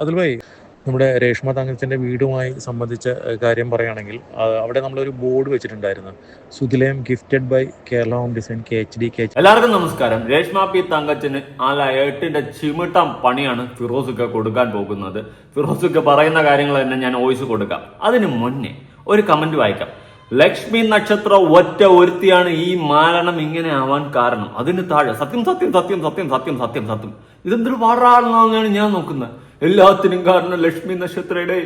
അതിൽ ഭായി നമ്മുടെ രേഷ്മ തങ്കച്ചന്റെ വീടുമായി സംബന്ധിച്ച കാര്യം പറയുകയാണെങ്കിൽ അവിടെ നമ്മളൊരു ബോർഡ് വെച്ചിട്ടുണ്ടായിരുന്നു. സുതിലയം gifted by Kerala home design K H D K എല്ലാവർക്കും നമസ്കാരം. രേഷ്മ പി തങ്കച്ചന് ആ ലയട്ടിന്റെ ചിമിട്ടം പണിയാണ് ഫിറോസുക്ക് കൊടുക്കാൻ പോകുന്നത്. ഫിറോസുക്ക് പറയുന്ന കാര്യങ്ങൾ തന്നെ ഞാൻ വോയിസ് കൊടുക്കാം. അതിന് മുന്നേ ഒരു കമന്റ് വായിക്കാം. ലക്ഷ്മി നക്ഷത്ര ഒറ്റ ഒരുത്തിയാണ് ഈ മാരണം ഇങ്ങനെ ആവാൻ കാരണം. അതിന് താഴെ സത്യം സത്യം സത്യം സത്യം സത്യം സത്യം സത്യം. ഇതെന്തൊരു പാടാണെന്നാണ് ഞാൻ നോക്കുന്നത്. എല്ലാത്തിനും കാരണം ലക്ഷ്മി നക്ഷത്രയുടെ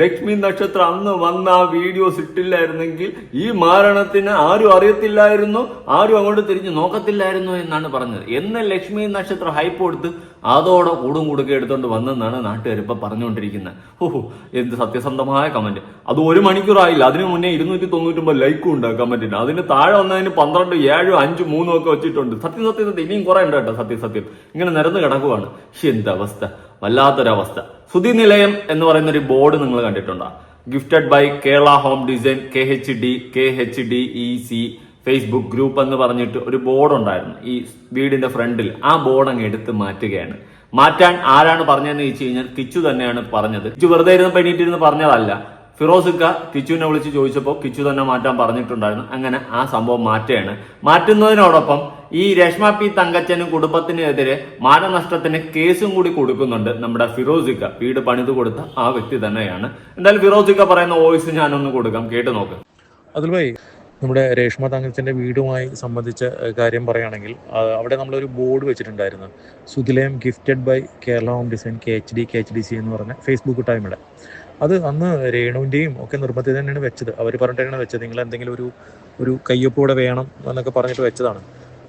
ലക്ഷ്മി നക്ഷത്രം അന്ന് വന്ന ആ വീഡിയോസ് ഇട്ടില്ലായിരുന്നെങ്കിൽ ഈ മാരണത്തിന് ആരും അറിയത്തില്ലായിരുന്നു ആരും അങ്ങോട്ട് തിരിഞ്ഞ് നോക്കത്തില്ലായിരുന്നു എന്നാണ് പറഞ്ഞത്. എന്ന് ലക്ഷ്മി നക്ഷത്രം ഹൈപ്പ് കൊടുത്ത് അതോടെ കൂടും കൂടുക്കെ എടുത്തോണ്ട് വന്നെന്നാണ് നാട്ടുകാർ ഇപ്പം പറഞ്ഞുകൊണ്ടിരിക്കുന്നത് ഓഹോ എന്ത് സത്യസന്ധമായ കമന്റ് അത് ഒരു മണിക്കൂറായില്ല. അതിനു മുന്നേ ഇരുന്നൂറ്റി തൊണ്ണൂറ്റൊമ്പത് ലൈക്കും ഉണ്ട് കമന്റിന് അതിന് താഴെ വന്നതിന് പന്ത്രണ്ട് ഏഴും അഞ്ചും മൂന്നും ഒക്കെ വെച്ചിട്ടുണ്ട്. സത്യം സത്യം ഇനിയും കുറെ ഉണ്ട് കേട്ടോ. സത്യം സത്യം. ഇങ്ങനെ നിരന്ന് കിടക്കുവാണ്. എന്തവസ്ഥ വല്ലാത്തൊരവസ്ഥ. സുതി നിലയം എന്ന് പറയുന്ന ഒരു ബോർഡ് നിങ്ങൾ കണ്ടിട്ടുണ്ടോ? Gifted by Kerala home design K H D K H D E C Facebook group എന്ന് പറഞ്ഞിട്ട് ഒരു ബോർഡ് ഉണ്ടായിരുന്നു. ഈ വീടിന്റെ ഫ്രണ്ടിൽ ആ ബോർഡ് അങ്ങ് എടുത്ത് മാറ്റുകയാണ്. മാറ്റാൻ ആരാണ് പറഞ്ഞതെന്ന് ചോദിച്ചു കഴിഞ്ഞാൽ കിച്ചു തന്നെയാണ് പറഞ്ഞത്. കിച്ചു വെറുതെ ഇരുന്ന് പെണ്ണിട്ടിരുന്ന് പറഞ്ഞതല്ല. ഫിറോസുക്ക കിച്ചുവിനെ വിളിച്ച് ചോദിച്ചപ്പോൾ കിച്ചു തന്നെ മാറ്റാൻ പറഞ്ഞിട്ടുണ്ടായിരുന്നു. അങ്ങനെ ആ സംഭവം മാറ്റുകയാണ്. മാറ്റുന്നതിനോടൊപ്പം ഈ രേഷ്മ പി തങ്കച്ചനും കുടുംബത്തിനെതിരെ മാനനഷ്ടത്തിന് കേസും കൂടി കൊടുക്കുന്നുണ്ട് നമ്മുടെ ഫിറോസിക്ക വീട് പണിത് കൊടുത്ത ആ വ്യക്തി തന്നെയാണ്. എന്തായാലും ഫിറോസിക്ക പറയുന്ന വോയിസ് ഞാനൊന്ന് കൊടുക്കാം. കേട്ടു നോക്ക്. അതിൽ നമ്മുടെ രേഷ്മ തങ്കച്ചന്റെ വീടുമായി സംബന്ധിച്ച കാര്യം പറയുകയാണെങ്കിൽ അവിടെ നമ്മളൊരു ബോർഡ് വെച്ചിട്ടുണ്ടായിരുന്നു. സുതിലയം gifted by Kerala home design K H D K H D C എന്ന് പറഞ്ഞ ഫേസ്ബുക്ക് ടൈമിടെ അത് അന്ന് രേണുവിന്റെയും ഒക്കെ നിർബന്ധത്തിൽ തന്നെയാണ് വെച്ചത്. അവർ പറഞ്ഞിട്ടാണ് വെച്ചത്. നിങ്ങൾ എന്തെങ്കിലും ഒരു ഒരു കയ്യൊപ്പ് കൂടെ വേണം എന്നൊക്കെ പറഞ്ഞിട്ട് വെച്ചതാണ്.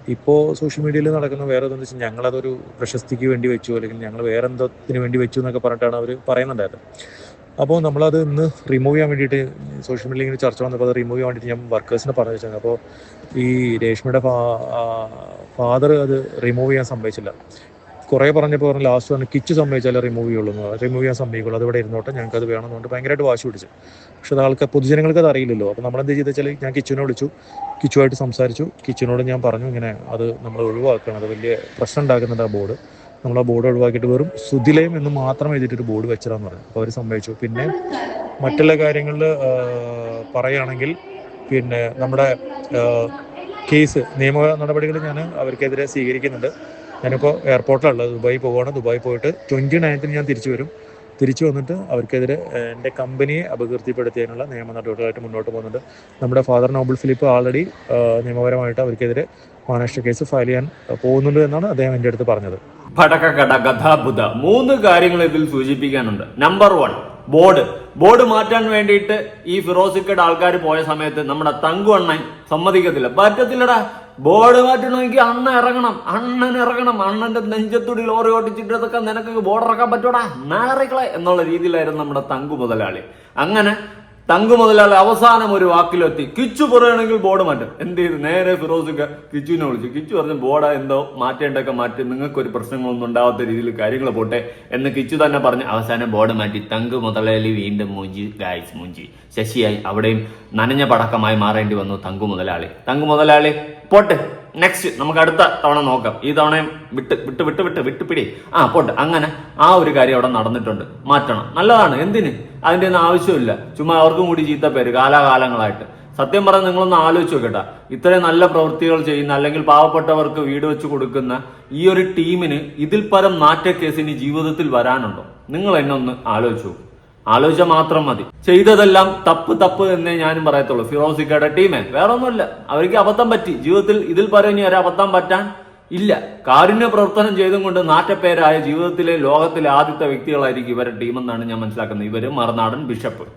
ഇപ്പോൾ സോഷ്യൽ മീഡിയയിൽ നടക്കുന്ന വേറെ എന്താണെന്ന് വെച്ചാൽ ഞങ്ങളതൊരു പ്രശസ്തിക്ക് വേണ്ടി വെച്ചു അല്ലെങ്കിൽ ഞങ്ങൾ വേറെ എന്തോത്തിന് വേണ്ടി വെച്ചു എന്നൊക്കെ പറഞ്ഞിട്ടാണ് അവർ പറയുന്നുണ്ടായിരുന്നത് അപ്പോൾ നമ്മളത് ഇന്ന് റിമൂവ് ചെയ്യാൻ വേണ്ടിയിട്ട് സോഷ്യൽ മീഡിയയിൽ ഇങ്ങനെ ചർച്ച വന്നപ്പോൾ അത് റിമൂവ് ചെയ്യാൻ വേണ്ടിയിട്ട് ഞാൻ വർക്കേഴ്സിനെ പറഞ്ഞു വെച്ചാൽ അപ്പോൾ ഈ രേഷ്മയുടെ ഫാദർ അത് റിമൂവ് ചെയ്യാൻ സമ്മതിച്ചില്ല. കുറേ പറഞ്ഞപ്പോൾ പറഞ്ഞു ലാസ്റ്റ് പറഞ്ഞു കിച്ച് സമ്മതിച്ചാലേ റിമൂവ് ചെയ്യുള്ളൂ റിമൂവ് ചെയ്യാൻ സമ്മതിക്കുള്ളൂ. അത് ഇവിടെ ഇരുന്നോട്ടെ. ഞങ്ങൾക്ക് അത് വേണം എന്നുകൊണ്ട് ഭയങ്കരമായിട്ട് വാശി പിടിച്ചു. പക്ഷെ അത് ആൾക്ക് പൊതുജനങ്ങൾക്ക് അത് അറിയില്ലല്ലോ. അപ്പോൾ നമ്മൾ എന്ത് ചെയ്തെന്ന് വെച്ചാൽ ഞാൻ കിച്ചുവിനെ വിളിച്ചു. കിച്ചുവായിട്ട് സംസാരിച്ചു. കിച്ചുവിനോട് ഞാൻ പറഞ്ഞു ഇങ്ങനെ അത് നമ്മൾ ഒഴിവാക്കണം. അത് വലിയ പ്രശ്നം ഉണ്ടാക്കുന്നുണ്ട് ആ ബോർഡ് നമ്മൾ ആ ബോർഡ് ഒഴിവാക്കിയിട്ട് വെറും സുതിലയം എന്ന് മാത്രം എഴുതിയിട്ടൊരു ബോർഡ് വെച്ചതാന്ന് പറഞ്ഞു അപ്പോൾ അവർ സമ്മതിച്ചു. പിന്നെ മറ്റുള്ള കാര്യങ്ങളിൽ പറയുകയാണെങ്കിൽ പിന്നെ നമ്മുടെ കേസ് നിയമ നടപടികൾ ഞാൻ അവർക്കെതിരെ സ്വീകരിക്കുന്നുണ്ട്. ഞാനിപ്പോൾ എയർപോർട്ടിലുള്ളത് ദുബായി പോവുകയാണ് ദുബായി പോയിട്ട് ട്വന്റി നയൻത്തിന് ഞാൻ തിരിച്ചു വരും. തിരിച്ചു വന്നിട്ട് അവർക്കെതിരെ എന്റെ കമ്പനിയെ അപകീർത്തിപ്പെടുത്തിയതിനുള്ള നിയമ നടപടികളായിട്ട് മുന്നോട്ട് പോകുന്നുണ്ട്. നമ്മുടെ ഫാദർ നോബിൾ ഫിലിപ്പ് ആൾറെഡി നിയമപരമായിട്ട് അവർക്കെതിരെ മഹാരാഷ്ട്ര കേസ് ഫയൽ ചെയ്യാൻ പോകുന്നുണ്ട് എന്നാണ് അദ്ദേഹം എന്റെ അടുത്ത് പറഞ്ഞത്. ഭടകട കഥാബുധ മൂന്ന് കാര്യങ്ങൾ ഇതിൽ സൂചിപ്പിക്കാനുണ്ട്. നമ്പർ വൺ ബോർഡ് ബോർഡ് മാറ്റാൻ വേണ്ടിയിട്ട് ഈ ഫിറോസിക്കയുടെ ആൾക്കാർ പോയ സമയത്ത് നമ്മുടെ തങ്കു അണ്ണൻ സമ്മതിക്കത്തില്ല. പറ്റത്തില്ലടാ. ബോർഡ് മാറ്റണമെങ്കിൽ അണ്ണ ഇറങ്ങണം. അണ്ണൻ ഇറങ്ങണം. അണ്ണന്റെ നെഞ്ചത്തുടി ലോറി ഓട്ടിച്ചിട്ടതൊക്കെ നിനക്ക് ബോർഡ് ഇറക്കാൻ പറ്റൂടാ. നാറികളെ എന്നുള്ള രീതിയിലായിരുന്നു നമ്മുടെ തങ്കു മുതലാളി. അങ്ങനെ തങ്കു മുതലാളി അവസാനം ഒരു വാക്കിലെത്തി. കിച്ചു പറയുകയാണെങ്കിൽ ബോർഡ് മാറ്റും. എന്ത് ചെയ്തു? നേരെ ഫിറോസിക്ക കിച്ചുവിനെ വിളിച്ചു. കിച്ചു പറഞ്ഞു ബോർഡ് എന്തോ മാറ്റേണ്ടൊക്കെ മാറ്റി. നിങ്ങൾക്ക് ഒരു പ്രശ്നങ്ങളൊന്നും ഉണ്ടാവാത്ത രീതിയിൽ കാര്യങ്ങൾ പോട്ടെ എന്ന് കിച്ചു തന്നെ പറഞ്ഞു. അവസാനം ബോർഡ് മാറ്റി. തങ്കു മുതലാളി വീണ്ടും മൂഞ്ചി. ഗായ്സ് മൂഞ്ചി. ശശിയായി അവിടെയും നനഞ്ഞ പടക്കമായി മാറേണ്ടി വന്നു തങ്കു മുതലാളി തങ്കു മുതലാളി പോട്ടെ. നെക്സ്റ്റ് നമുക്ക് അടുത്ത തവണ നോക്കാം. ഈ തവണയും വിട്ട് വിട്ട് വിട്ട് വിട്ട് വിട്ട് പിടി. ആ പോട്ട് അങ്ങനെ ആ ഒരു കാര്യം അവിടെ നടന്നിട്ടുണ്ട്. മാറ്റണം. നല്ലതാണ്. എന്തിന്? അതിന്റെ ഒന്നും ആവശ്യമില്ല. ചുമ്മാ അവർക്കും കൂടി ചീത്ത പേര് കാലാകാലങ്ങളായിട്ട്. സത്യം പറഞ്ഞാൽ നിങ്ങളൊന്ന് ആലോചിച്ച് നോക്കട്ടെ. ഇത്രയും നല്ല പ്രവൃത്തികൾ ചെയ്യുന്ന അല്ലെങ്കിൽ പാവപ്പെട്ടവർക്ക് വീട് വെച്ച് കൊടുക്കുന്ന ഈ ഒരു ടീമിന് ഇതിൽ പരം നാറ്റ കേസിന് ജീവിതത്തിൽ വരാനുണ്ടോ? നിങ്ങൾ എന്നെ ഒന്ന് ആലോചിച്ചു. ആലോചിച്ച മാത്രം മതി. ചെയ്തതെല്ലാം തപ്പ് തപ്പ് എന്നേ ഞാനും പറയത്തുള്ളൂ. ഫിറോസിക്കയുടെ ടീമേ. വേറെ ഒന്നുമില്ല അവർക്ക് അബദ്ധം പറ്റി. ജീവിതത്തിൽ ഇതിൽ ഇനി ഒരു അബദ്ധം പറ്റാൻ ഇല്ല. കാരുണ്യ പ്രവർത്തനം ചെയ്തും കൊണ്ട് നാറ്റപ്പേരായ ജീവിതത്തിലെ ലോകത്തിലെ ആദ്യത്തെ വ്യക്തികളായിരിക്കും ഇവരുടെ ടീം എന്നാണ് ഞാൻ മനസ്സിലാക്കുന്നത്. ഇവർ മറുനാടൻ ബിഷപ്പ്.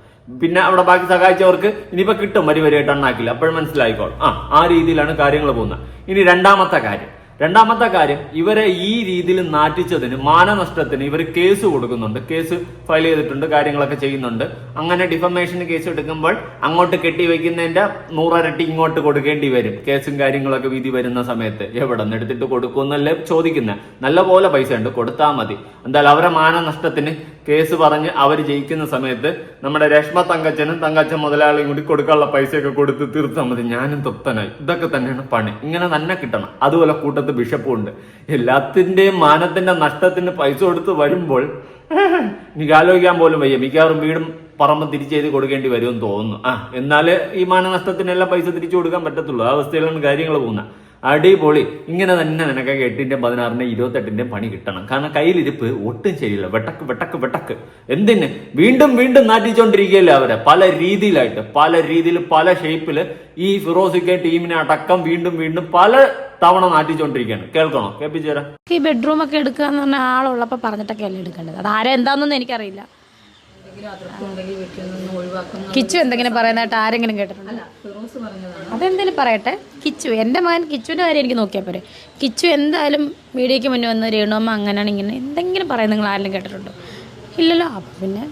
പിന്നെ അവിടെ ബാക്കി സഹായിച്ചവർക്ക് ഇനിയിപ്പോ കിട്ടും. വരി വരിയായിട്ട് എണ്ണാക്കില്ല അപ്പോഴും മനസ്സിലായിക്കോളും. ആ ആ രീതിയിലാണ് കാര്യങ്ങൾ പോകുന്നത്. ഇനി രണ്ടാമത്തെ കാര്യം. രണ്ടാമത്തെ കാര്യം ഇവരെ ഈ രീതിയിൽ നാറ്റിച്ചതിന് മാനനഷ്ടത്തിന് ഇവർ കേസ് കൊടുക്കുന്നുണ്ട്. കേസ് ഫയൽ ചെയ്തിട്ടുണ്ട് കാര്യങ്ങളൊക്കെ ചെയ്യുന്നുണ്ട്. അങ്ങനെ ഡിഫമേഷൻ കേസ് എടുക്കുമ്പോൾ അങ്ങോട്ട് കെട്ടിവെക്കുന്നതിന്റെ നൂറരട്ടി ഇങ്ങോട്ട് കൊടുക്കേണ്ടി വരും. കേസും കാര്യങ്ങളൊക്കെ വിധി വരുന്ന സമയത്ത് എവിടെ നിന്ന് എടുത്തിട്ട് കൊടുക്കുമെന്നല്ലേ ചോദിക്കുന്നത് നല്ല പോലെ പൈസ ഉണ്ട് കൊടുത്താൽ മതി. എന്തായാലും അവരെ മാനനഷ്ടത്തിന് കേസ് പറഞ്ഞ് അവർ ജയിക്കുന്ന സമയത്ത് നമ്മുടെ രശ്മ തങ്കച്ചനും തങ്കച്ചൻ മുതലാളിയും കൂടി കൊടുക്കാനുള്ള പൈസയൊക്കെ കൊടുത്ത് തീർത്താൽ മതി. ഞാനും തൃപ്തനായി ഇതൊക്കെ തന്നെയാണ് പണി. ഇങ്ങനെ തന്നെ കിട്ടണം. അതുപോലെ കൂട്ടത്ത് ബിഷപ്പും ഉണ്ട്. എല്ലാത്തിന്റെയും മാനത്തിന്റെ നഷ്ടത്തിന് പൈസ കൊടുത്ത് വരുമ്പോൾ എനിക്ക് ആലോചിക്കാൻ പോലും വയ്യ. മിക്കവാറും വീടും പറമ്പ് തിരിച്ചെഴുതി കൊടുക്കേണ്ടി വരുമെന്ന് തോന്നുന്നു. ആ എന്നാൽ ഈ മാനനഷ്ടത്തിനെല്ലാം പൈസ തിരിച്ചു കൊടുക്കാൻ പറ്റത്തുള്ളൂ. ആ അവസ്ഥയിലാണ് കാര്യങ്ങൾ പോകുന്നത്. അടിപൊളി. ഇങ്ങനെ തന്നെ നിനക്കൊക്കെ എട്ടിന്റെ പതിനാറിന്റെ ഇരുപത്തെട്ടിന്റെ പണി കിട്ടണം. കാരണം കയ്യിലിരിപ്പ് ഒട്ടും ശരിയില്ല. വെട്ടക്ക് വെട്ടക്ക് വെട്ടക്ക്. എന്തിന്? വീണ്ടും വീണ്ടും നാട്ടിച്ചോണ്ടിരിക്കുകയല്ലേ അവരെ? പല രീതിയിലായിട്ട് പല രീതിയിൽ പല ഷേപ്പിൽ ഈ ഫിറോസിക്ക ടീമിനെ അടക്കം വീണ്ടും വീണ്ടും പല തവണ നാട്ടിച്ചോണ്ടിരിക്കുകയാണ് കേൾക്കണോ? കേൾപ്പിച്ചു തരാം. ഈ ബെഡ്റൂം ഒക്കെ എടുക്കുക എന്ന് പറഞ്ഞാൽ പറഞ്ഞിട്ടൊക്കെ അല്ലേ എടുക്കേണ്ടത് അത് കിച്ചു എന്തെങ്കിലും പറയുന്നതായിട്ട് ആരെങ്കിലും കേട്ടിട്ടുണ്ട്? അതെന്തെങ്കിലും പറയട്ടെ. കിച്ചു എന്റെ മകൻ കിച്ചുവിന്റെ കാര്യം എനിക്ക് നോക്കിയാൽ പോരെ കിച്ചു എന്തായാലും മീഡിയയ്ക്ക് മുന്നേ വന്ന് രേണുമ്മ അങ്ങനെയാണ് ഇങ്ങനെ എന്തെങ്കിലും പറയാൻ നിങ്ങൾ ആരെങ്കിലും കേട്ടിട്ടുണ്ടോ? ഇല്ലല്ലോ അപ്പം പിന്നെ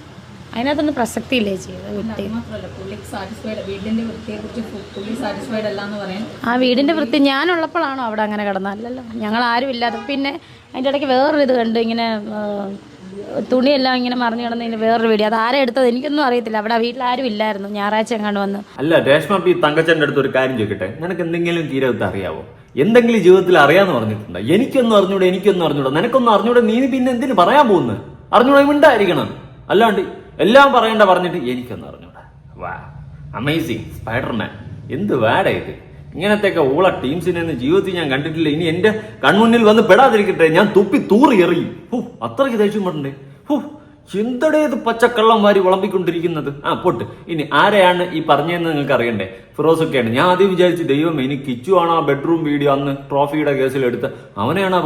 അതിനകത്തൊന്നും പ്രസക്തിയില്ലേ എന്ന് പറയാൻ ആ വീടിന്റെ വൃത്തി ഞാനുള്ളപ്പോഴാണോ അവിടെ അങ്ങനെ കിടന്നല്ലല്ലോ ഞങ്ങൾ ആരും ഇല്ലാതെ പിന്നെ അതിന്റെ ഇടയ്ക്ക് വേറൊരു ഇത് കണ്ടു ഇങ്ങനെ ആ, തുണിയെല്ലാം ഇങ്ങനെ മറിഞ്ഞു കിടന്നതിന് വേറൊരു വീഡിയോ അത് ആരെ എടുത്തത് എനിക്കൊന്നും അറിയത്തില്ല. അവിടെ വീട്ടിൽ ആരും ഇല്ലായിരുന്നു. ഞായറാഴ്ച എങ്ങാണ്ട് വന്ന്. അല്ല രേഷ്മ പി തങ്കച്ചന്റെ അടുത്ത് ഒരു കാര്യം ചോദിക്കട്ടെ? നിനക്ക് എന്തെങ്കിലും തീരെ അറിയാവോ? എന്തെങ്കിലും ജീവിതത്തിൽ അറിയാന്ന് പറഞ്ഞിട്ടുണ്ടോ? എനിക്കൊന്നും അറിഞ്ഞൂടെ എനിക്കൊന്നും അറിഞ്ഞൂടെ? നിനക്കൊന്നും അറിഞ്ഞൂടെ? നീ പിന്നെ എന്തിനു പറയാൻ പോകുന്നത് അറിഞ്ഞൂടെ ഉണ്ടായിരിക്കണം അല്ലാണ്ട് എല്ലാം പറയണ്ട പറഞ്ഞിട്ട് എനിക്കൊന്നും അറിഞ്ഞൂടെ. വാ അമേസിങ് സ്പൈഡർമാൻ എന്ത് വാഡ ഇത്? ഇങ്ങനത്തെയൊക്കെ ഊള ടീംസിനെ ജീവിതത്തിൽ ഞാൻ കണ്ടിട്ടില്ല. ഇനി എന്റെ കൺമുന്നിൽ വന്ന് പെടാതിരിക്കട്ടെ. ഞാൻ തുപ്പി തൂറി എറിയും ഹൂ അത്രയ്ക്ക് ദേഷ്യം പെടണ്ടേ ഹൂ ചിന്തടേത് പച്ചക്കള്ളം വാരി വിളമ്പിക്കൊണ്ടിരിക്കുന്നത്? ആ പൊട്ട്. ഇനി ആരെയാണ് ഈ പറഞ്ഞതെന്ന് നിങ്ങൾക്ക് അറിയണ്ടേ? ഫിറോസ് ഫിറോസൊക്കെയാണ്. ഞാൻ ആദ്യം വിചാരിച്ച് ദൈവം ഇനി കിച്ചു ആണോ ആ ബെഡ്റൂം വീഡിയോ അന്ന് ട്രോഫിയുടെ കേസിൽ എടുത്ത്.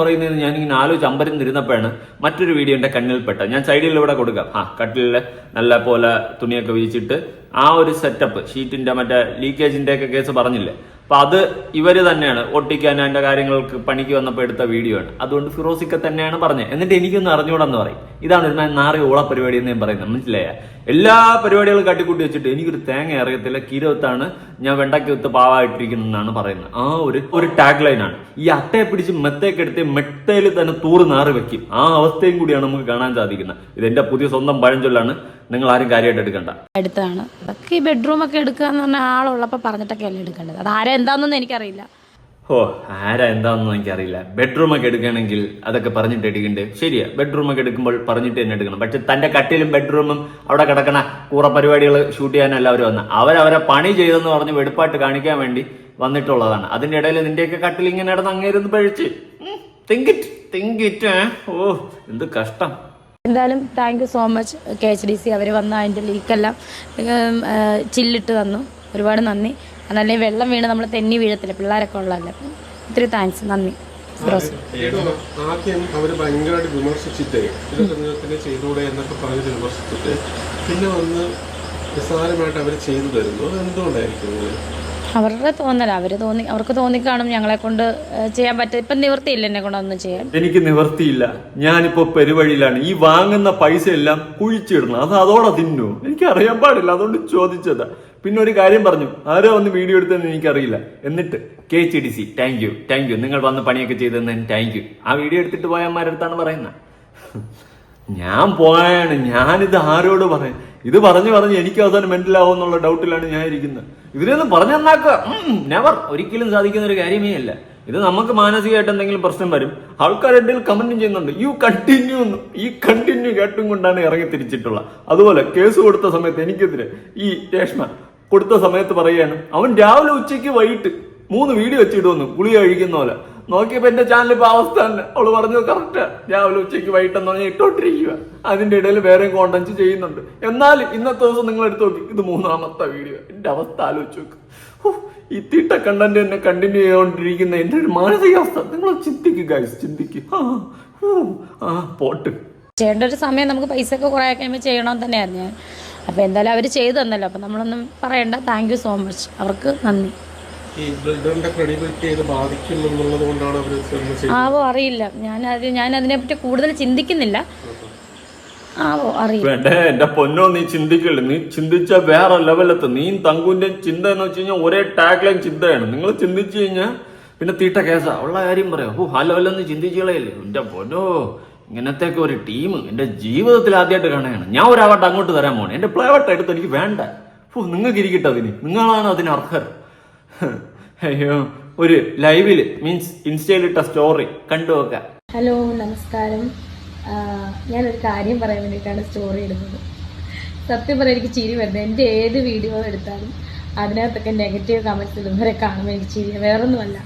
പറയുന്നത് ഞാൻ ഇങ്ങനെ ആലോചിച്ച് അമ്പരം തിരുന്നപ്പോഴാണ് മറ്റൊരു വീഡിയോ എന്റെ കണ്ണിൽപ്പെട്ട ഞാൻ സൈഡിൽ ഇവിടെ കൊടുക്കാം. ആ കട്ടിലിൽ നല്ല പോലെ തുണിയൊക്കെ വിരിച്ചിട്ട് ആ ഒരു സെറ്റപ്പ് ഷീറ്റിന്റെ മറ്റേ ലീക്കേജിന്റെ ഒക്കെ കേസ് പറഞ്ഞില്ലേ? അപ്പൊ അത് ഇവർ തന്നെയാണ് ഒട്ടിക്കാൻ അതിന്റെ കാര്യങ്ങൾക്ക് പണിക്ക് വന്നപ്പോൾ എടുത്ത വീഡിയോ ആണ്. അതുകൊണ്ട് ഫിറോസിക്ക തന്നെയാണ് പറഞ്ഞത്. എന്നിട്ട് എനിക്കൊന്നും അറിഞ്ഞൂടെന്ന് പറയും. ഇതാണ് ഒരു നാറി ഓള പരിപാടി എന്ന് ഞാൻ പറയുന്നത്. മനസ്സിലായ? എല്ലാ പരിപാടികളും കട്ടിക്കൂട്ടി വെച്ചിട്ട് എനിക്കൊരു തേങ്ങ അറിയത്തില്ല കിരവത്താണ് ഞാൻ വെണ്ടയ്ക്ക് വിത്ത് പാവായിട്ടിരിക്കുന്നതെന്നാണ് പറയുന്നത്. ആ ഒരു ഒരു ടാഗ് ആണ്. ഈ അട്ടയെ പിടിച്ച് മെത്തേക്ക് എടുത്ത് മെത്തയിൽ തന്നെ തൂറ് നാറി വെക്കും. ആ അവസ്ഥയും കൂടിയാണ് നമുക്ക് കാണാൻ സാധിക്കുന്നത്. ഇതെന്റെ പുതിയ സ്വന്തം പഴഞ്ചൊല്ലാണ്. നിങ്ങൾ ആരും കാര്യമായിട്ട് എടുക്കണ്ട. എടുത്താണ് അതൊക്കെ ഈ ബെഡ്റൂം ഒക്കെ എടുക്കുക എന്ന് പറഞ്ഞാൽ ആളുള്ളപ്പോൾ പറഞ്ഞിട്ടൊക്കെ അല്ലേ എടുക്കേണ്ടത്? അത് ആരാ എന്താണെന്നൊന്നും എനിക്കറിയില്ല. ഓ ആരാ എന്താണെന്നൊന്നും എനിക്കറിയില്ല. ബെഡ്റൂം ഒക്കെ എടുക്കുകയാണെങ്കിൽ അതൊക്കെ പറഞ്ഞിട്ട് എടുക്കണ്ടേ. ശരിയാ ബെഡ്റൂം ഒക്കെ എടുക്കുമ്പോൾ പറഞ്ഞിട്ട് തന്നെ എടുക്കണം. പക്ഷെ തന്റെ കട്ടിലും ബെഡ്റൂമും അവിടെ കിടക്കണ കൂറ പരിപാടികൾ ഷൂട്ട് ചെയ്യാനല്ല അവർ വന്ന. അവരവരെ പണി ചെയ്തെന്ന് പറഞ്ഞ് വെടുപ്പായിട്ട് കാണിക്കാൻ വേണ്ടി വന്നിട്ടുള്ളതാണ്. അതിന്റെ ഇടയിൽ നിന്റെയൊക്കെ കട്ടിൽ ഇങ്ങനെ നടന്ന് അങ്ങേരുന്ന് പഴിച്ച്. തിങ്കിറ്റ് തിങ്കിറ്റ് ഓ എന്ത് കഷ്ടം. എന്തായാലും thank so much K H D C അവർ വന്ന് അതിന്റെ ലീക്കെല്ലാം ചില്ലിട്ട് തന്നു. ഒരുപാട് നന്ദി. അതല്ലേ വെള്ളം വീണ് നമ്മൾ തെന്നി വീഴത്തില്ല? പിള്ളേരൊക്കെ ഉള്ളതല്ലേ? ഒത്തിരി താങ്ക്സ് നന്ദി. അവർ എന്നൊക്കെ പിന്നെ വന്ന് നിസ്സാരമായിട്ട് അവർ ചെയ്തു തരുന്നു. അത് എന്തുകൊണ്ടായിരിക്കും ഇത്? അവരുടെ തോന്നല. അവർ തോന്നി അവർക്ക് തോന്നിക്കാണും ഞങ്ങളെ കൊണ്ട് ചെയ്യാൻ പറ്റും. ഇപ്പം നിവൃത്തിയില്ല എന്നെ കൊണ്ടൊന്നും ചെയ്യാൻ. എനിക്ക് നിവർത്തിയില്ല. ഞാനിപ്പോ പെരുവഴിയിലാണ്. ഈ വാങ്ങുന്ന പൈസ എല്ലാം കുഴിച്ചിടണം അത് അതോടെ തിന്നു. എനിക്ക് അറിയാൻ പാടില്ല. അതുകൊണ്ട് ചോദിച്ചതാ. പിന്നെ ഒരു കാര്യം പറഞ്ഞു. ആരോ വന്ന് വീഡിയോ എടുത്തെന്ന് എനിക്കറിയില്ല. എന്നിട്ട് K H D C thank you thank you നിങ്ങൾ വന്ന് പണിയൊക്കെ ചെയ്തതെന്ന് താങ്ക് യു ആ വീഡിയോ എടുത്തിട്ട് പോയ അമ്മാരടുത്താണ് പറയുന്നത്. ഞാൻ പോയാണ്. ഞാനിത് ആരോട് പറയാം? ഇത് പറഞ്ഞു പറഞ്ഞ് എനിക്ക് അവസാനം മെന്റലാവും എന്നുള്ള ഡൗട്ടിലാണ് ഞാൻ ഇരിക്കുന്നത് ഇതിനൊന്നും പറഞ്ഞു തന്നാക്കുക നെവർ ഒരിക്കലും സാധിക്കുന്ന ഒരു കാര്യമേ അല്ല. ഇത് നമുക്ക് മാനസികമായിട്ട് എന്തെങ്കിലും പ്രശ്നം വരും ആൾക്കാർ എന്തെങ്കിലും കമന്റ് ചെയ്യുന്നുണ്ട്. യു കണ്ടിന്യൂ ഈ കണ്ടിന്യൂ കേട്ടും കൊണ്ടാണ് ഇറങ്ങി തിരിച്ചിട്ടുള്ള. അതുപോലെ കേസ് കൊടുത്ത സമയത്ത് എനിക്കെതിരെ ഈ രേഷ്മ കൊടുത്ത സമയത്ത് പറയാണ് അവൻ രാവിലെ ഉച്ചയ്ക്ക് വൈകിട്ട് മൂന്ന് വീഡിയോ വെച്ചിട്ട് വന്നു ഗുളിക കഴിക്കുന്ന പോലെ. നോക്കിയപ്പോ എന്റെ ചാനൽ ഇപ്പൊ അവസ്ഥ തന്നെ. അവൾ പറഞ്ഞു കറക്റ്റ് രാവിലെ ഉച്ചയ്ക്ക് വൈകിട്ടെന്ന് പറഞ്ഞാൽ ഇട്ടോണ്ടിരിക്കുക അതിന്റെ ഇടയിൽ വേറെ കോണ്ടന്റ് ചെയ്യുന്നുണ്ട്. എന്നാൽ ഇന്നത്തെ ദിവസം നിങ്ങൾ എടുത്തു നോക്കി ഇത് മൂന്നാമത്തെ വീഡിയോ എന്റെ അവസ്ഥ ആലോചിച്ച് നോക്ക്. ഈ തീട്ട കണ്ടന്റ് എന്നെ കണ്ടിന്യൂ ചെയ്തുകൊണ്ടിരിക്കുന്ന എന്റെ ഒരു മാനസികാവസ്ഥ. നിങ്ങൾ ചിന്തിക്കുക ഗൈസ് ചിന്തിക്കുക ആ പോട്ട്. ചെയ്യേണ്ട ഒരു സമയം നമുക്ക് പൈസ ഒക്കെ കുറേ കഴിയുമ്പോൾ ചെയ്യണമെന്ന് തന്നെയായിരുന്നു ഞാൻ. അപ്പോൾ എന്തായാലും അവർ ചെയ്തു തന്നല്ലോ. അപ്പോൾ നമ്മളൊന്നും പറയണ്ട. താങ്ക് യു സോ മച്ച് അവർക്ക് നന്ദി. ഈ ബ്ലഡറിന്റെ ക്രെഡിബിലിറ്റി ഇത് ബാധിക്കും എന്നുള്ളത് കൊണ്ടാണ് അവർ ആവോ അറിയില്ല. ഞാനത് ഞാൻ അതിനെപ്പറ്റി കൂടുതൽ ചിന്തിക്കുന്നില്ല. ആവോ അറിയില്ല. വേണ്ടേ എന്റെ പൊന്നോ നീ ചിന്തിക്കില്ല? നീ ചിന്തിച്ച വേറെ ലെവലെത്ത് നീ തങ്കുവിന്റെ ചിന്ത എന്ന് വെച്ച് കഴിഞ്ഞാൽ ഒരേ ടാഗ് ലൈൻ ചിന്തയാണ്. നിങ്ങൾ ചിന്തിച്ചു കഴിഞ്ഞാൽ പിന്നെ തീട്ട കേസാ. ഉള്ള കാര്യം പറയാം. ഓ ആ ലെവലൊന്നും ചിന്തിച്ചു കളയല്ലേ എന്റെ പൊന്നോ ഇങ്ങനത്തെയൊക്കെ ഒരു ടീം എന്റെ ജീവിതത്തിൽ ആദ്യമായിട്ട് കാണുകയാണ്. ഞാൻ ഒരു അവാർഡ് അങ്ങോട്ട് തരാൻ പോണേ എന്റെ പ്ലേ എടുത്ത് എനിക്ക് വേണ്ട. ഓ നിങ്ങൾക്ക് ഇരിക്കട്ടെ അതിന്. നിങ്ങളാണ് അതിന് അർഹർ. അയ്യോ ഒരു ലൈവിൽ മീൻസ് ഇൻസ്റ്റയിലിട്ട സ്റ്റോറി കണ്ടു നോക്കാം. ഹലോ നമസ്കാരം. ഞാനൊരു കാര്യം പറയാൻ വേണ്ടിയിട്ടാണ് സ്റ്റോറി ഇടുന്നത്. സത്യം പറയാൻ എനിക്ക് ചിരി വരുന്നത്. എന്റെ ഏത് വീഡിയോ എടുത്താലും അതിനകത്തൊക്കെ നെഗറ്റീവ് കമന്റ്സ് ഇതുവരെ കാണുമ്പോൾ എനിക്ക് ചിരി വേറൊന്നുമല്ല.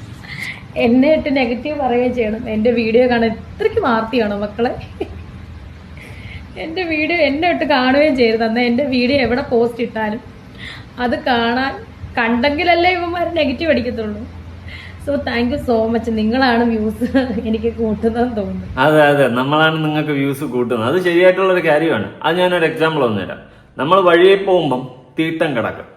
എന്നെ ഇട്ട് നെഗറ്റീവ് പറയുകയും ചെയ്യണം. എന്റെ വീഡിയോ കാണാൻ ഇത്രയ്ക്ക് മാർത്തിയാണോ മക്കളെ? എന്റെ വീഡിയോ എന്നെ ഇട്ട് കാണുകയും ചെയ്യരുത്. എന്നാൽ എന്റെ വീഡിയോ എവിടെ പോസ്റ്റ് ഇട്ടാലും അത് കാണാൻ കണ്ടെങ്കിലല്ലേ ഇവന്മാർ negative അടിക്കത്തുള്ളൂ. So thank you so much നിങ്ങളാണ് വ്യൂസ് എനിക്ക് കൂട്ടുന്നതെന്ന് തോന്നുന്നു. അതെ അതെ. നമ്മളാണ് നിങ്ങൾക്ക് വ്യൂസ് കൂട്ടുന്നത്. അത് ശരിയായിട്ടുള്ള ഒരു കാര്യമാണ്. അത് ഞാനൊരു എക്സാമ്പിൾ തന്നുതരാം നമ്മൾ വഴിയെ പോകുമ്പം തീട്ടം കിടക്കും.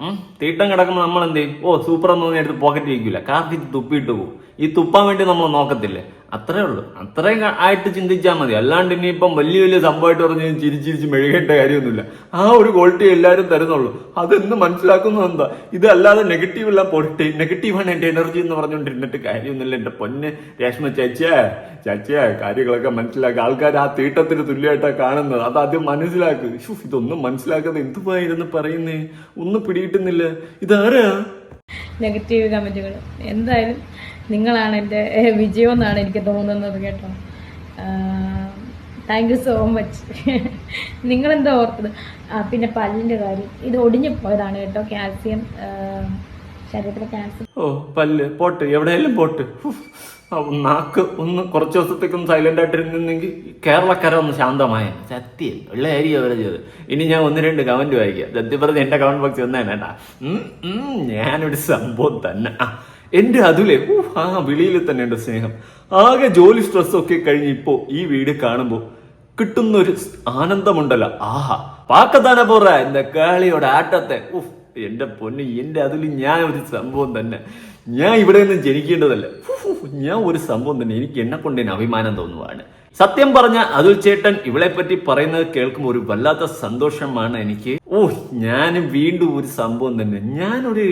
തീട്ടം കിടക്കുമ്പോൾ നമ്മൾ എന്ത് ചെയ്യും? ഓ സൂപ്പർ എന്ന് തോന്നി എടുത്ത് പോക്കറ്റ് വയ്ക്കില്ല കാർത്തി തുപ്പിയിട്ട് പോകും. ഈ തുപ്പാൻ വേണ്ടി നമ്മൾ നോക്കത്തില്ലേ? അത്രേ ഉള്ളൂ. അത്രയും ആയിട്ട് ചിന്തിച്ചാൽ മതി. അല്ലാണ്ട് ഇനിയിപ്പം വലിയ വലിയ സംഭവമായിട്ട് പറഞ്ഞ് ചിരിച്ചിരിച്ച് മെഴുകേണ്ട കാര്യമൊന്നുമില്ല. ആ ഒരു ക്വാളിറ്റി എല്ലാവരും തരുന്നുള്ളൂ. അതെന്ന് മനസ്സിലാക്കുന്നത് എന്താ? ഇതല്ലാതെ നെഗറ്റീവ് എല്ലാം പോയിട്ട് നെഗറ്റീവാണ് എന്റെ എനർജി എന്ന് പറഞ്ഞുകൊണ്ടിരുന്നിട്ട് കാര്യമൊന്നുമില്ല. എന്റെ പൊന്ന് രേഷ്മ ചേച്ചിയെ ചേച്ചിയെ കാര്യങ്ങളൊക്കെ മനസ്സിലാക്കുക ആൾക്കാർ ആ തീട്ടത്തിന് തുല്യമായിട്ടാണ് കാണുന്നത്. അത് ആദ്യം മനസ്സിലാക്കുക ഇതൊന്നും മനസ്സിലാക്കാതെ എന്തുമായിരുന്നു പറയുന്നേ? ഒന്നും പിടികിട്ടുന്നില്ല. ഇതാരാ? നെഗറ്റീവ് കമന്റുകൾ എന്തായാലും നിങ്ങളാണ് എന്റെ വിജയം എന്നാണ് എനിക്ക് തോന്നുന്നത് കേട്ടോ. താങ്ക് യു സോ മച്ച് നിങ്ങളെന്താ ഓർത്തത്? പിന്നെ പല്ലിന്റെ കാര്യം. ഇത് ഒടിഞ്ഞു പോയതാണ് കേട്ടോ കാൽസ്യം. ശരീരത്തിലെ കാൽസ്യം. ഓ പല്ല്. പോട്ട്. എവിടെയെങ്കിലും പോട്ട്. നാക്ക് ഒന്ന് കുറച്ച് ദിവസത്തേക്കൊന്ന് സൈലന്റ് ആയിട്ടിരുന്നെങ്കിൽ കേരളക്കര ഒന്ന് ശാന്തമായ. സത്യം. ഉള്ള ഏരിയ അവരെ ചെയ്ത് ഇനി ഞാൻ ഒന്ന് രണ്ട് കമന്റ് വായിക്കാം. സത്യം പറഞ്ഞ് എന്റെ കമന്റ് ബോക്സ് ഒന്നേ വേണ്ട ഞാനൊരു സംഭവം തന്നെ. എന്റെ അതിലെ ആ വിളിയിൽ തന്നെ ഉണ്ട് സ്നേഹം. ആകെ ജോലി സ്ട്രെസ് ഒക്കെ കഴിഞ്ഞ് ഇപ്പോ ഈ വീട് കാണുമ്പോ കിട്ടുന്ന ഒരു ആനന്ദമുണ്ടല്ലോ. ആഹാ പാക്കത്താന പോറ എന്റെ കാളിയുടെ ആട്ടത്തെ. ഉഫ് എന്റെ പൊന്ന് എന്റെ അതിൽ ഞാൻ ഒരു സംഭവം തന്നെ. ഞാൻ ഇവിടെ നിന്ന് ജനിക്കേണ്ടതല്ല. ഞാൻ ഒരു സംഭവം തന്നെ. എനിക്ക് എന്നെ കൊണ്ട് അഭിമാനം തോന്നുവാണ്. സത്യം പറഞ്ഞ അതുൽ ചേട്ടൻ ഇവളെ പറ്റി പറയുന്നത് കേൾക്കുമ്പോൾ ഒരു വല്ലാത്ത സന്തോഷമാണ് എനിക്ക്. ഓ ഞാൻ വീണ്ടും ഒരു സംഭവം തന്നെ. ഞാനൊരു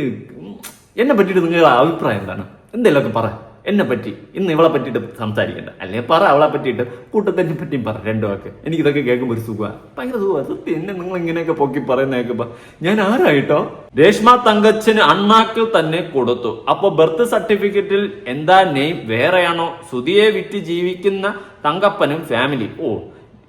എന്നെ പറ്റിയിട്ട് നിങ്ങളുടെ അഭിപ്രായം എന്താണ്? എന്തെങ്കിലുമൊക്കെ പറ. എന്നെ പറ്റി. ഇന്ന് ഇവളെ പറ്റിയിട്ട് സംസാരിക്കണ്ട. അല്ലെ? പറ അവളെ പറ്റിയിട്ട്. കൂട്ടത്തിനെ പറ്റിയും പറ. രണ്ടു വാക്ക്. എനിക്ക് ഇതൊക്കെ കേൾക്കുമ്പോൾ ഒരു സുഖമാണ് ഭയങ്കര സുഖമാണ് സത്യം എന്നെ നിങ്ങൾ ഇങ്ങനെയൊക്കെ പൊക്കി പറയുന്ന കേൾക്കുമ്പോ ഞാൻ ആരായിട്ടോ? രേഷ്മ തങ്കച്ചന് അണ്ണാക്കിൽ തന്നെ കൊടുത്തു. അപ്പൊ ബർത്ത് സർട്ടിഫിക്കറ്റിൽ എന്താ നെയിം വേറെയാണോ? സുതിയെ വിറ്റ് ജീവിക്കുന്ന തങ്കപ്പനും ഫാമിലി ഓ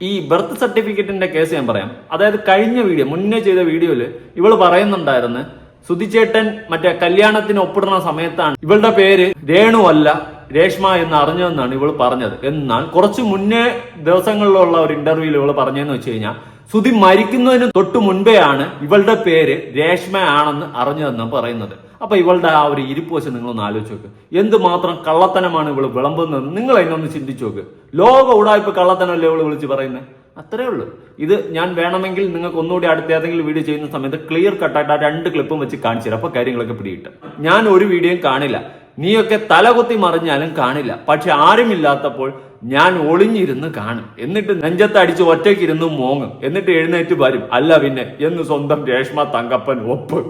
ഈ ബർത്ത് സർട്ടിഫിക്കറ്റിന്റെ കേസ് ഞാൻ പറയാം. അതായത് കഴിഞ്ഞ വീഡിയോ മുന്നേ ചെയ്ത വീഡിയോയിൽ ഇവൾ പറയുന്നുണ്ടായിരുന്നു സുധിച്ചേട്ടൻ മറ്റേ കല്യാണത്തിന് ഒപ്പിടുന്ന സമയത്താണ് ഇവളുടെ പേര് രേണു അല്ല രേഷ്മ എന്ന് അറിഞ്ഞതെന്നാണ് ഇവൾ പറഞ്ഞത്. എന്നാൽ കുറച്ച് മുന്നേ ദിവസങ്ങളിലുള്ള ഒരു ഇന്റർവ്യൂവിൽ ഇവൾ പറഞ്ഞതെന്ന് വെച്ച് കഴിഞ്ഞാൽ സുധി മരിക്കുന്നതിന് തൊട്ട് മുൻപെയാണ് ഇവളുടെ പേര് രേഷ്മ ആണെന്ന് അറിഞ്ഞതെന്ന് പറയുന്നത്. അപ്പൊ ഇവളുടെ ആ ഒരു ഇരിപ്പ് വശം നിങ്ങളൊന്ന് ആലോചിച്ച് നോക്ക്. എന്തുമാത്രം കള്ളത്തനമാണ് ഇവൾ വിളമ്പുന്നത്? നിങ്ങൾ അതിനൊന്ന് ചിന്തിച്ചു നോക്ക്. ലോക ഉടായ്പ കള്ളത്തനമല്ലേ ഇവൾ വിളിച്ച് പറയുന്നത് അത്രേ ഉള്ളൂ. ഇത് ഞാൻ വേണമെങ്കിൽ നിങ്ങൾക്ക് ഒന്നുകൂടി അടുത്ത ഏതെങ്കിലും വീഡിയോ ചെയ്യുന്ന സമയത്ത് ക്ലിയർ കട്ടായിട്ട് ആ രണ്ട് ക്ലിപ്പും വെച്ച് കാണിച്ചു തരാം. അപ്പൊ കാര്യങ്ങളൊക്കെ പിടിയിട്ട് ഞാൻ ഒരു വീഡിയോയും കാണില്ല. നീയൊക്കെ തലകുത്തി മറിഞ്ഞാലും കാണില്ല. പക്ഷെ ആരുമില്ലാത്തപ്പോൾ ഞാൻ ഒളിഞ്ഞിരുന്ന് കാണും. എന്നിട്ട് നെഞ്ചത്ത് അടിച്ച് ഒറ്റയ്ക്കിരുന്ന് മോങ്ങും. എന്നിട്ട് എഴുന്നേറ്റ് വരും. അല്ല പിന്നെ എന്ന് സ്വന്തം രേഷ്മ തങ്കപ്പൻ ഒപ്പ്.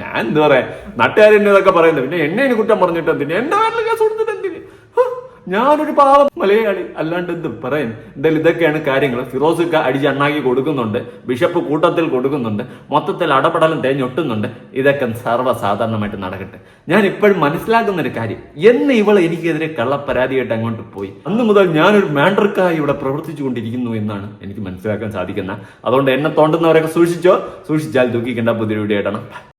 ഞാൻ എന്താ പറയാ നാട്ടുകാരെന്നെ ഇതൊക്കെ പറയുന്നത് പിന്നെ എന്നെ കുറ്റം പറഞ്ഞിട്ട് എന്തിന്? എന്റെ പേരിൽ കേസ് കൊടുത്തിട്ട് എന്തിന് ഞാനൊരു പാവം മലയാളി അല്ലാണ്ട് എന്ത് പറയും. എന്തായാലും ഇതൊക്കെയാണ് കാര്യങ്ങൾ. ഫിറോസിക്ക അടിച്ച് അണ്ണാക്കി കൊടുക്കുന്നുണ്ട്. ബിഷപ്പ് കൂട്ടത്തിൽ കൊടുക്കുന്നുണ്ട്. മൊത്തത്തിൽ അടപടലും തേഞ്ഞൊട്ടുന്നുണ്ട്. ഇതൊക്കെ സർവസാധാരണമായിട്ട് നടക്കട്ടെ. ഞാൻ ഇപ്പോഴും മനസ്സിലാക്കുന്ന ഒരു കാര്യം. എന്ന് ഇവൾ എനിക്കെതിരെ കള്ളപ്പരാതിയായിട്ട് അങ്ങോട്ട് പോയി. അന്ന് മുതൽ ഞാനൊരു മാൻഡർക്കായി ഇവിടെ പ്രവർത്തിച്ചു കൊണ്ടിരിക്കുന്നു എന്നാണ് എനിക്ക് മനസ്സിലാക്കാൻ സാധിക്കുന്നത്. അതുകൊണ്ട് എന്നെ തോണ്ടുന്നവരൊക്കെ സൂക്ഷിച്ചോ? സൂക്ഷിച്ചാൽ ദുഃഖിക്കേണ്ട പുതിയ വീഡിയോ